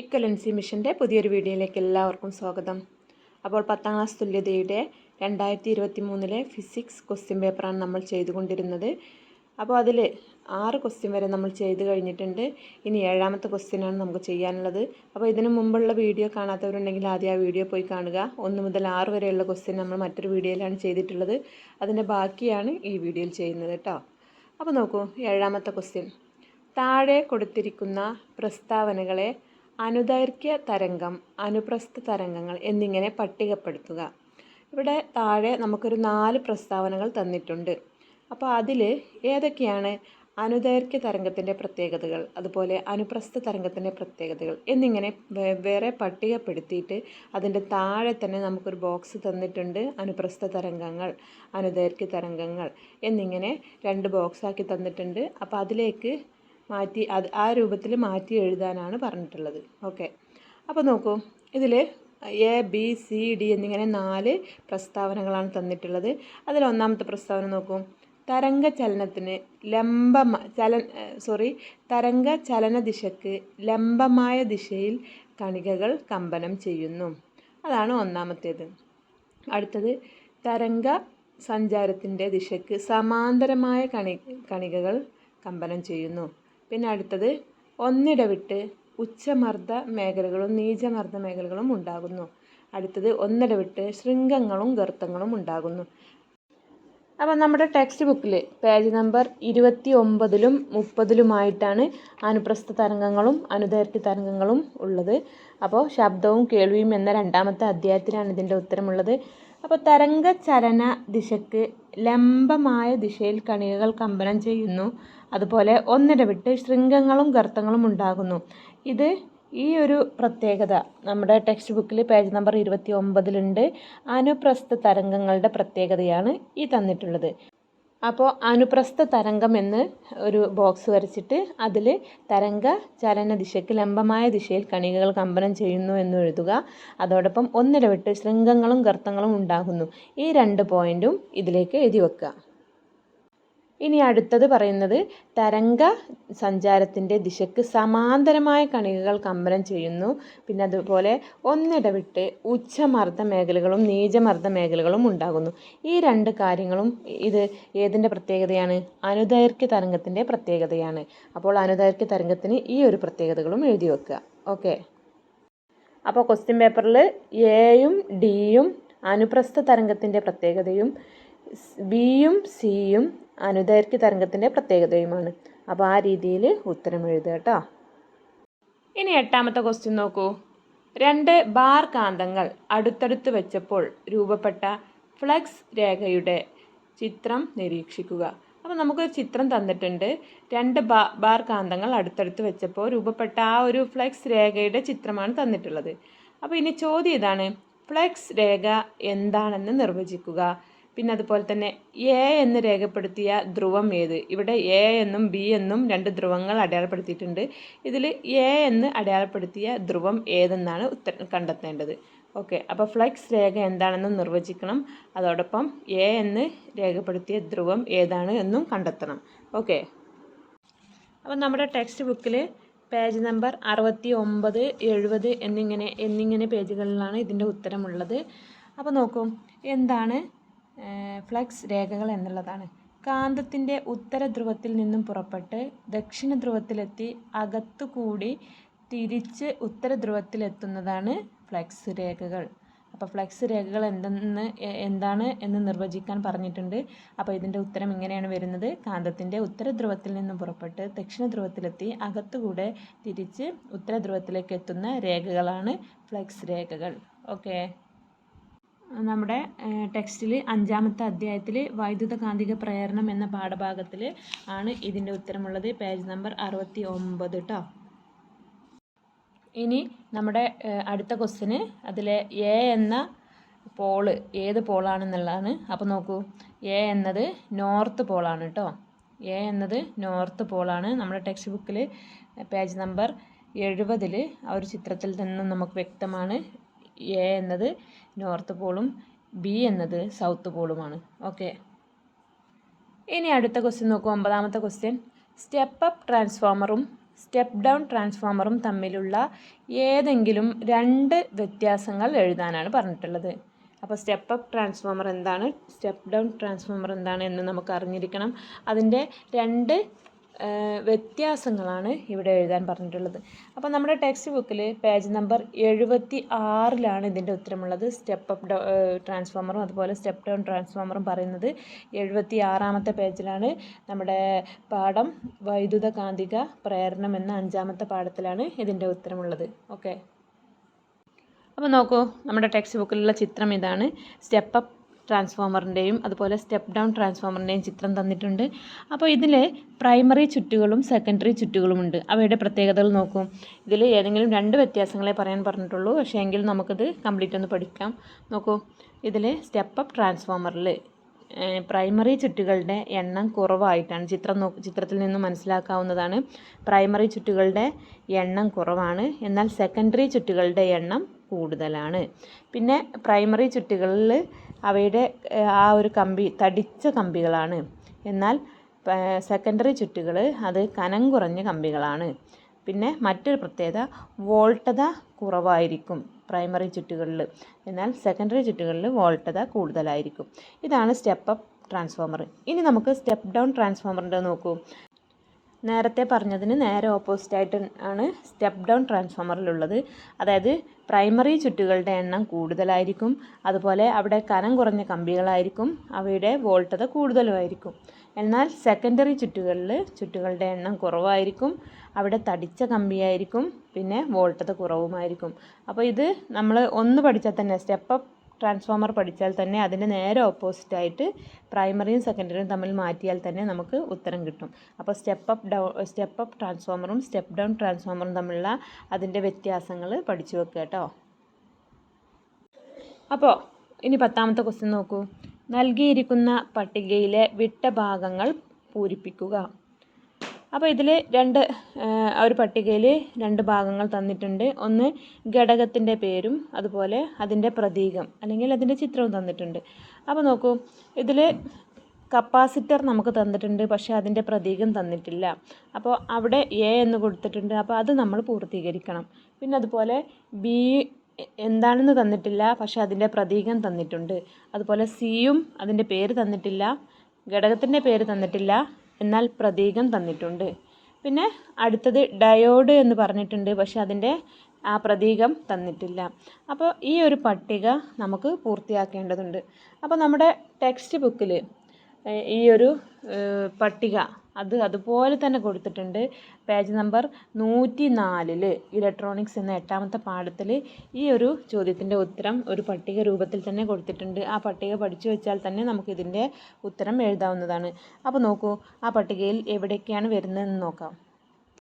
ഇക്കലൻസി മിഷന്റെ പുതിയൊരു വീഡിയോയിലേക്ക് എല്ലാവർക്കും സ്വാഗതം. അപ്പോൾ പത്താം ക്ലാസ് തുല്യതയുടെ രണ്ടായിരത്തി ഇരുപത്തി മൂന്നിലെ ഫിസിക്സ് ക്വസ്റ്റ്യൻ പേപ്പറാണ് നമ്മൾ ചെയ്തുകൊണ്ടിരുന്നത്. അപ്പോൾ അതിൽ ആറ് ക്വസ്റ്റ്യൻ വരെ നമ്മൾ ചെയ്ത് കഴിഞ്ഞിട്ടുണ്ട്. ഇനി ഏഴാമത്തെ ക്വസ്റ്റ്യനാണ് നമുക്ക് ചെയ്യാനുള്ളത്. അപ്പോൾ ഇതിന് മുമ്പുള്ള വീഡിയോ കാണാത്തവരുണ്ടെങ്കിൽ ആദ്യം ആ വീഡിയോ പോയി കാണുക. ഒന്ന് മുതൽ ആറ് വരെയുള്ള ക്വസ്റ്റ്യൻ നമ്മൾ മറ്റൊരു വീഡിയോയിലാണ് ചെയ്തിട്ടുള്ളത്. അതിന്റെ ബാക്കിയാണ് ഈ വീഡിയോയിൽ ചെയ്യുന്നത് കേട്ടോ. അപ്പോൾ നോക്കൂ ഏഴാമത്തെ ക്വസ്റ്റ്യൻ. താഴെ കൊടുത്തിരിക്കുന്ന പ്രസ്താവനകളെ അനുദൈർഘ്യ തരംഗം അനുപ്രസ്ഥ തരംഗങ്ങൾ എന്നിങ്ങനെ പട്ടികപ്പെടുത്തുക. ഇവിടെ താഴെ നമുക്കൊരു നാല് പ്രസ്താവനകൾ തന്നിട്ടുണ്ട്. അപ്പോൾ അതിൽ ഏതൊക്കെയാണ് അനുദൈർഘ്യ തരംഗത്തിന്റെ പ്രത്യേകതകൾ അതുപോലെ അനുപ്രസ്ഥ തരംഗത്തിന്റെ പ്രത്യേകതകൾ എന്നിങ്ങനെ വേറെ പട്ടികപ്പെടുത്തിയിട്ട് അതിന്റെ താഴെ തന്നെ നമുക്കൊരു ബോക്സ് തന്നിട്ടുണ്ട്. അനുപ്രസ്ഥ തരംഗങ്ങൾ അനുദൈർഘ്യ തരംഗങ്ങൾ എന്നിങ്ങനെ രണ്ട് ബോക്സാക്കി തന്നിട്ടുണ്ട്. അപ്പോൾ അതിലേക്ക് മാറ്റി അത് ആ രൂപത്തിൽ മാറ്റി എഴുതാനാണ് പറഞ്ഞിട്ടുള്ളത്. ഓക്കെ. അപ്പോൾ നോക്കൂ ഇതിൽ എ ബി സി ഡി എന്നിങ്ങനെ നാല് പ്രസ്താവനകളാണ് തന്നിട്ടുള്ളത്. അതിൽ ഒന്നാമത്തെ പ്രസ്താവന നോക്കൂ. തരംഗ ചലനത്തിന് ലംബ ചല സോറി തരംഗ ചലന ദിശക്ക് ലംബമായ ദിശയിൽ കണികകൾ കമ്പനം ചെയ്യുന്നു. അതാണ് ഒന്നാമത്തേത്. അടുത്തത് തരംഗ സഞ്ചാരത്തിന്റെ ദിശക്ക് സമാന്തരമായ കണി കണികകൾ കമ്പനം ചെയ്യുന്നു. പിന്നെ അടുത്തത് ഒന്നിടവിട്ട് ഉച്ചമർദ്ദ മേഖലകളും നീചമർദ്ദ മേഖലകളും ഉണ്ടാകുന്നു. അടുത്തത് ഒന്നിടവിട്ട് ശൃംഗങ്ങളും ഗർത്തങ്ങളും ഉണ്ടാകുന്നു. അപ്പോൾ നമ്മുടെ ടെക്സ്റ്റ് ബുക്കിൽ പേജ് നമ്പർ ഇരുപത്തി ഒമ്പതിലും മുപ്പതിലുമായിട്ടാണ് അനുപ്രസ്ഥ തരംഗങ്ങളും അനുദൈർഘ്യ തരംഗങ്ങളും ഉള്ളത്. അപ്പോൾ ശബ്ദവും കേൾവിയും എന്ന രണ്ടാമത്തെ അധ്യായത്തിലാണ് ഇതിന്റെ ഉത്തരമുള്ളത്. അപ്പോൾ തരംഗ ചലന ദിശക്ക് ലംബമായ ദിശയിൽ കണികകൾ കമ്പനം ചെയ്യുന്നു. അതുപോലെ ഒന്നിടവിട്ട് ശൃംഗങ്ങളും ഗർത്തങ്ങളും ഉണ്ടാകുന്നു. ഇത് ഈ ഒരു പ്രത്യേകത. നമ്മുടെ ടെക്സ്റ്റ് ബുക്കിൽ പേജ് നമ്പർ ഇരുപത്തി ഒമ്പതിലുണ്ട് അനുപ്രസ്ഥ തരംഗങ്ങളുടെ പ്രത്യേകതയാണ് ഈ തന്നിട്ടുള്ളത്. അപ്പോൾ അനുപ്രസ്ഥ തരംഗം എന്ന് ഒരു ബോക്സ് വരച്ചിട്ട് അതിൽ തരംഗ ചലന ദിശയ്ക്ക് ലംബമായ ദിശയിൽ കണികകൾ കമ്പനം ചെയ്യുന്നു എന്ന് എഴുതുക. അതോടൊപ്പം ഒന്നിടവിട്ട് ശൃംഗങ്ങളും ഗർത്തങ്ങളും ഉണ്ടാകുന്നു. ഈ രണ്ട് പോയിന്റും ഇതിലേക്ക് എഴുതി വെക്കുക. ഇനി അടുത്തത് പറയുന്നത് തരംഗ സഞ്ചാരത്തിന്റെ ദിശക്ക് സമാന്തരമായ കണികകൾ കമ്പനം ചെയ്യുന്നു. പിന്നെ അതുപോലെ ഒന്നിടവിട്ട് ഉച്ചമർദ്ദ മേഖലകളും നീചമർദ്ദ മേഖലകളും ഉണ്ടാകുന്നു. ഈ രണ്ട് കാര്യങ്ങളും ഇത് ഏതിന്റെ പ്രത്യേകതയാണ്? അനുദൈർഘ്യ തരംഗത്തിന്റെ പ്രത്യേകതയാണ്. അപ്പോൾ അനുദൈർഘ്യ തരംഗത്തിന് ഈ ഒരു പ്രത്യേകതകളും എഴുതി വെക്കുക. ഓക്കെ. അപ്പോൾ ക്വസ്റ്റ്യൻ പേപ്പറിൽ എയും ഡിയും അനുപ്രസ്ഥ തരംഗത്തിന്റെ പ്രത്യേകതയും ബിയും സിയും അനുദൈർഘ്യ തരംഗത്തിന്റെ പ്രത്യേകതയുമാണ്. അപ്പോൾ ആ രീതിയിൽ ഉത്തരം എഴുതുക കേട്ടോ ഇനി എട്ടാമത്തെ ക്വസ്റ്റ്യൻ നോക്കൂ. രണ്ട് ബാർ കാന്തങ്ങൾ അടുത്തടുത്ത് വെച്ചപ്പോൾ രൂപപ്പെട്ട ഫ്ലക്സ് രേഖയുടെ ചിത്രം നിരീക്ഷിക്കുക. അപ്പോൾ നമുക്കൊരു ചിത്രം തന്നിട്ടുണ്ട്. രണ്ട് ബാ ബാർ കാന്തങ്ങൾ അടുത്തടുത്ത് വെച്ചപ്പോൾ രൂപപ്പെട്ട ആ ഒരു ഫ്ലക്സ് രേഖയുടെ ചിത്രമാണ് തന്നിട്ടുള്ളത്. അപ്പോൾ ഇനി ചോദ്യം ഇതാണ്. ഫ്ലക്സ് രേഖ എന്താണെന്ന് നിർവചിക്കുക. പിന്നെ അതുപോലെ തന്നെ എ എന്ന് രേഖപ്പെടുത്തിയ ധ്രുവം ഏത്? ഇവിടെ എ എന്നും ബി എന്നും രണ്ട് ധ്രുവങ്ങൾ അടയാളപ്പെടുത്തിയിട്ടുണ്ട്. ഇതിൽ എ എന്ന് അടയാളപ്പെടുത്തിയ ധ്രുവം ഏതെന്നാണ് ഉത്തരം കണ്ടെത്തേണ്ടത്? ഓക്കെ അപ്പോൾ ഫ്ലക്സ് രേഖ എന്താണെന്ന് നിർവചിക്കണം. അതോടൊപ്പം എ എന്ന് രേഖപ്പെടുത്തിയ ധ്രുവം ഏതാണ് എന്നും കണ്ടെത്തണം. ഓക്കെ. അപ്പോൾ നമ്മുടെ ടെക്സ്റ്റ് ബുക്കിൽ പേജ് നമ്പർ അറുപത്തി ഒമ്പത് എഴുപത് എന്നിങ്ങനെ എന്നിങ്ങനെ പേജുകളിലാണ് ഇതിന്റെ ഉത്തരമുള്ളത്. അപ്പോൾ നോക്കൂ എന്താണ് ഫ്ലക്സ് രേഖകൾ എന്നുള്ളതാണ്. കാന്തത്തിന്റെ ഉത്തര ധ്രുവത്തിൽ നിന്നും പുറപ്പെട്ട് ദക്ഷിണ ധ്രുവത്തിലെത്തി അകത്തുകൂടി തിരിച്ച് ഉത്തര ധ്രുവത്തിലെത്തുന്നതാണ് ഫ്ലക്സ് രേഖകൾ. അപ്പോൾ ഫ്ലക്സ് രേഖകൾ എന്തെന്ന് എന്താണ് എന്ന് നിർവചിക്കാൻ പറഞ്ഞിട്ടുണ്ട്. അപ്പോൾ ഇതിന്റെ ഉത്തരം ഇങ്ങനെയാണ് വരുന്നത്. കാന്തത്തിന്റെ ഉത്തര ധ്രുവത്തിൽ നിന്നും പുറപ്പെട്ട് ദക്ഷിണ ധ്രുവത്തിലെത്തി അകത്തുകൂടെ തിരിച്ച് ഉത്തര ധ്രുവത്തിലേക്ക് എത്തുന്ന രേഖകളാണ് ഫ്ലക്സ് രേഖകൾ. ഓക്കേ. നമ്മുടെ ടെക്സ്റ്റിൽ അഞ്ചാമത്തെ അധ്യായത്തിൽ വൈദ്യുത കാന്തിക പ്രേരണം എന്ന പാഠഭാഗത്തിൽ ആണ് ഇതിന്റെ ഉത്തരമുള്ളത്. പേജ് നമ്പർ അറുപത്തി ഒമ്പത് കേട്ടോ ഇനി നമ്മുടെ അടുത്ത ക്വസ്റ്റിന് അതിലെ എ എന്ന പോൾ ഏത് പോളാണെന്നുള്ളതാണ്. അപ്പോൾ നോക്കൂ. എ എന്നത് നോർത്ത് പോളാണ് കേട്ടോ എ എന്നത് നോർത്ത് പോളാണ്. നമ്മുടെ ടെക്സ്റ്റ് ബുക്കിൽ പേജ് നമ്പർ എഴുപതിൽ ആ ഒരു ചിത്രത്തിൽ നിന്നും നമുക്ക് വ്യക്തമാണ്. എ എന്നത് നോർത്ത് പോളും ബി എന്നത് സൗത്ത് പോളുമാണ്. ഓക്കെ. ഇനി അടുത്ത ക്വസ്റ്റ്യൻ നോക്കൂ. ഒമ്പതാമത്തെ ക്വസ്റ്റ്യൻ സ്റ്റെപ്പ് അപ്പ് ട്രാൻസ്ഫോമറും സ്റ്റെപ്പ് ഡൗൺ ട്രാൻസ്ഫോമറും തമ്മിലുള്ള ഏതെങ്കിലും രണ്ട് വ്യത്യാസങ്ങൾ എഴുതാനാണ് പറഞ്ഞിട്ടുള്ളത്. അപ്പോൾ സ്റ്റെപ്പ് അപ്പ് ട്രാൻസ്ഫോമർ എന്താണ്? സ്റ്റെപ്പ് ഡൗൺ ട്രാൻസ്ഫോമർ എന്താണ് എന്ന് നമുക്ക് അറിഞ്ഞിരിക്കണം. അതിന്റെ രണ്ട് വ്യത്യാസങ്ങളാണ് ഇവിടെ എഴുതാൻ പറഞ്ഞിട്ടുള്ളത്. അപ്പോൾ നമ്മുടെ ടെക്സ്റ്റ് ബുക്കിൽ പേജ് നമ്പർ എഴുപത്തി ആറിലാണ് ഇതിന്റെ ഉത്തരമുള്ളത്. സ്റ്റെപ്പ് അപ്പ് ട്രാൻസ്ഫോമറും അതുപോലെ സ്റ്റെപ്പ് ഡൗൺ ട്രാൻസ്ഫോമറും പറയുന്നത് എഴുപത്തി ആറാമത്തെ പേജിലാണ് നമ്മുടെ പാഠം വൈദ്യുത കാന്തിക പ്രേരണം എന്ന അഞ്ചാമത്തെ പാഠത്തിലാണ് ഇതിന്റെ ഉത്തരമുള്ളത്. ഓക്കെ അപ്പോൾ നോക്കൂ നമ്മുടെ ടെക്സ്റ്റ് ബുക്കിലുള്ള ചിത്രം ഇതാണ്. സ്റ്റെപ്പ് അപ്പ് ട്രാൻസ്ഫോമറിന്റെയും അതുപോലെ സ്റ്റെപ്പ് ഡൗൺ ട്രാൻസ്ഫോമറിന്റെയും ചിത്രം തന്നിട്ടുണ്ട്. അപ്പോൾ ഇതിൽ പ്രൈമറി ചുറ്റുകളും സെക്കൻഡറി ചുറ്റുകളുമുണ്ട്. അവയുടെ പ്രത്യേകതകൾ നോക്കും. ഇതിൽ ഏതെങ്കിലും രണ്ട് വ്യത്യാസങ്ങളെ പറയാൻ പറഞ്ഞിട്ടുള്ളൂ. പക്ഷേ എങ്കിൽ നമുക്കിത് കംപ്ലീറ്റ് ഒന്ന് പഠിക്കാം. നോക്കൂ. ഇതിൽ സ്റ്റെപ്പ് അപ്പ് ട്രാൻസ്ഫോമറിൽ പ്രൈമറി ചുറ്റുകളുടെ എണ്ണം കുറവായിട്ടാണ് ചിത്രം നോ ചിത്രത്തിൽ നിന്ന് മനസ്സിലാക്കാവുന്നതാണ്. പ്രൈമറി ചുറ്റുകളുടെ എണ്ണം കുറവാണ്. എന്നാൽ സെക്കൻഡറി ചുറ്റുകളുടെ എണ്ണം കൂടുതലാണ്. പിന്നെ പ്രൈമറി ചുറ്റുകളിൽ അവയുടെ ആ ഒരു കമ്പി തടിച്ച കമ്പികളാണ്. എന്നാൽ സെക്കൻഡറി ചുറ്റുകൾ അത് കനം കുറഞ്ഞ കമ്പികളാണ്. പിന്നെ മറ്റൊരു പ്രത്യേകത വോൾട്ടത കുറവായിരിക്കും പ്രൈമറി ചുറ്റുകളിൽ എന്നാൽ സെക്കൻഡറി ചുറ്റുകളിൽ വോൾട്ടത കൂടുതലായിരിക്കും. ഇതാണ് സ്റ്റെപ്പ് അപ്പ് ട്രാൻസ്ഫോമർ ഇനി നമുക്ക് സ്റ്റെപ്പ് ഡൗൺ ട്രാൻസ്ഫോമറിന്റെ നോക്കൂ. നേരത്തെ പറഞ്ഞതിന് നേരെ ഓപ്പോസിറ്റ് ആയിട്ട് ആണ് സ്റ്റെപ്പ് ഡൗൺ ട്രാൻസ്ഫോമറിലുള്ളത് അതായത് പ്രൈമറി ചുറ്റുകളുടെ എണ്ണം കൂടുതലായിരിക്കും. അതുപോലെ അവിടെ കനം കുറഞ്ഞ കമ്പികളായിരിക്കും. അവയുടെ വോൾട്ടത കൂടുതലുമായിരിക്കും. എന്നാൽ സെക്കൻഡറി ചുറ്റുകളിൽ ചുറ്റുകളുടെ എണ്ണം കുറവായിരിക്കും. അവിടെ തടിച്ച കമ്പിയായിരിക്കും. പിന്നെ വോൾട്ടത കുറവുമായിരിക്കും. അപ്പോൾ ഇത് നമ്മൾ ഒന്ന് പഠിച്ചാൽ തന്നെ സ്റ്റെപ്പ് അപ്പ് ട്രാൻസ്ഫോമർ പഠിച്ചാൽ തന്നെ അതിന്റെ നേരെ ഓപ്പോസിറ്റ് ആയിട്ട് പ്രൈമറിയും സെക്കൻഡറിയും തമ്മിൽ മാറ്റിയാൽ തന്നെ നമുക്ക് ഉത്തരം കിട്ടും. അപ്പോൾ step up down step up ട്രാൻസ്ഫോമറും step down ട്രാൻസ്ഫോമറും തമ്മിലുള്ള അതിന്റെ വ്യത്യാസങ്ങൾ പഠിച്ചു വെക്കുക കേട്ടോ. അപ്പോൾ ഇനി പത്താമത്തെ ക്വസ്റ്റ്യൻ നോക്കൂ. നൽകിയിരിക്കുന്ന പട്ടികയിലെ വിട്ട ഭാഗങ്ങൾ പൂരിപ്പിക്കുക. അപ്പോൾ ഇതിൽ രണ്ട് ഒരു പട്ടികയിൽ രണ്ട് ഭാഗങ്ങൾ തന്നിട്ടുണ്ട്. ഒന്ന് ഘടകത്തിന്റെ പേരും അതുപോലെ അതിന്റെ പ്രതീകം അല്ലെങ്കിൽ അതിന്റെ ചിത്രവും തന്നിട്ടുണ്ട്. അപ്പോൾ നോക്കൂ ഇതിൽ കപ്പാസിറ്റർ നമുക്ക് തന്നിട്ടുണ്ട് പക്ഷേ അതിന്റെ പ്രതീകം തന്നിട്ടില്ല. അപ്പോൾ അവിടെ എ എന്ന് കൊടുത്തിട്ടുണ്ട് അപ്പോൾ അത് നമ്മൾ പൂർത്തീകരിക്കണം. പിന്നെ അതുപോലെ ബി എന്താണെന്ന് തന്നിട്ടില്ല പക്ഷേ അതിന്റെ പ്രതീകം തന്നിട്ടുണ്ട്. അതുപോലെ സിയും അതിന്റെ പേര് തന്നിട്ടില്ല ഘടകത്തിന്റെ പേര് തന്നിട്ടില്ല എന്നാൽ പ്രതീകം തന്നിട്ടുണ്ട്. പിന്നെ അടുത്തത് ഡയോഡ് എന്ന് പറഞ്ഞിട്ടുണ്ട്. പക്ഷേ അതിന്റെ ആ പ്രതീകം തന്നിട്ടില്ല. അപ്പോൾ ഈ ഒരു പട്ടിക നമുക്ക് പൂർത്തിയാക്കേണ്ടതുണ്ട്. അപ്പോൾ നമ്മുടെ ടെക്സ്റ്റ് ബുക്കിൽ ഈ ഒരു പട്ടിക അത് അതുപോലെ തന്നെ കൊടുത്തിട്ടുണ്ട്. പേജ് നമ്പർ നൂറ്റി നാലിൽ ഇലക്ട്രോണിക്സ് എന്ന എട്ടാമത്തെ പാഠത്തിൽ ഈ ഒരു ചോദ്യത്തിന്റെ ഉത്തരം ഒരു പട്ടിക രൂപത്തിൽ തന്നെ കൊടുത്തിട്ടുണ്ട്. ആ പട്ടിക പഠിച്ചു വെച്ചാൽ തന്നെ നമുക്കിതിന്റെ ഉത്തരം എഴുതാവുന്നതാണ്. അപ്പോൾ നോക്കൂ ആ പട്ടികയിൽ എവിടെയൊക്കെയാണ് വരുന്നതെന്ന് നോക്കാം.